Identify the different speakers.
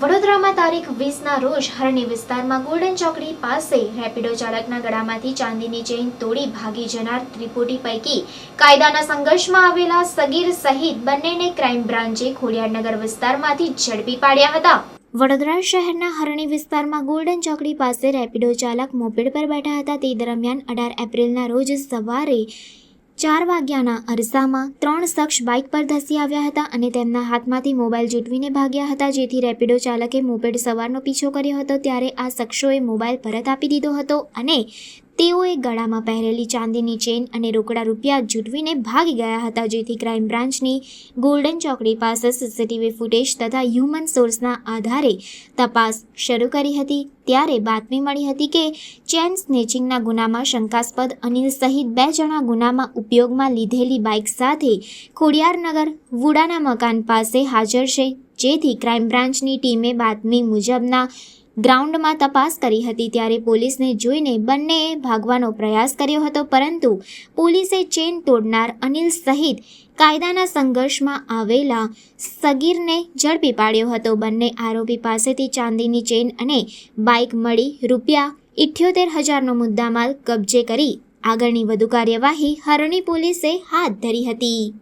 Speaker 1: વડોદરામાં તારીખ વીસના રોજ હરણી વિસ્તારમાં ગોલ્ડન ચોકડી પાસે રેપિડો ચાલકના ગળામાંથી ચાંદીની ચેઇન તોડી ભાગી જનાર ત્રિપુટી પૈકી કાયદાના સંઘર્ષમાં આવેલા સગીર સહિત બંનેને ક્રાઇમ બ્રાન્ચે ખોડિયારનગર વિસ્તારમાંથી ઝડપી પાડ્યા હતા. વડોદરા શહેરના હરણી વિસ્તારમાં ગોલ્ડન ચોકડી પાસે રેપિડો ચાલક મોપેડ પર બેઠા હતા. તે દરમિયાન અઢાર એપ્રિલના રોજ સવારે ચાર વાગ્યાના અરસામાં ત્રણ શખ્સ બાઇક પર ધસી આવ્યા હતા અને તેમના હાથમાંથી મોબાઈલ જૂટવીને ભાગ્યા હતા. જેથી રેપિડો ચાલકે મોપેડ સવારનો પીછો કર્યો હતો ત્યારે આ શખ્સોએ મોબાઈલ પરત આપી દીધો હતો અને તેઓએ ગળામાં પહેરેલી ચાંદીની ચેઇન અને રોકડા રૂપિયા જૂટવીને ભાગી ગયા હતા. જેથી ક્રાઇમ બ્રાન્ચની ગોલ્ડન ચોકડી પાસે સીસીટીવી ફૂટેજ તથા હ્યુમન સોર્સના આધારે તપાસ શરૂ કરી હતી. ત્યારે બાતમી મળી હતી કે ચેન સ્નેચિંગના ગુનામાં શંકાસ્પદ અનિલ સહિત બે જણા ગુનામાં ઉપયોગમાં લીધેલી બાઇક સાથે ખોડિયારનગર, વુડાના મકાન પાસે હાજર છે. જેથી ક્રાઇમ બ્રાન્ચની ટીમે બાતમી મુજબના ગ્રાઉન્ડમાં તપાસ કરી હતી ત્યારે પોલીસને જોઈને બંનેએ ભાગવાનો પ્રયાસ કર્યો હતો, પરંતુ પોલીસે ચેન તોડનાર અનિલ સહિત કાયદાના સંઘર્ષમાં આવેલા સગીરને ઝડપી પાડ્યો હતો. બંને આરોપી પાસેથી ચાંદીની ચેન અને બાઇક મળી રૂપિયા ઇઠ્યોતેર હજારનો મુદ્દામાલ કબજે કરી આગળની વધુ કાર્યવાહી હરણી પોલીસે હાથ ધરી હતી.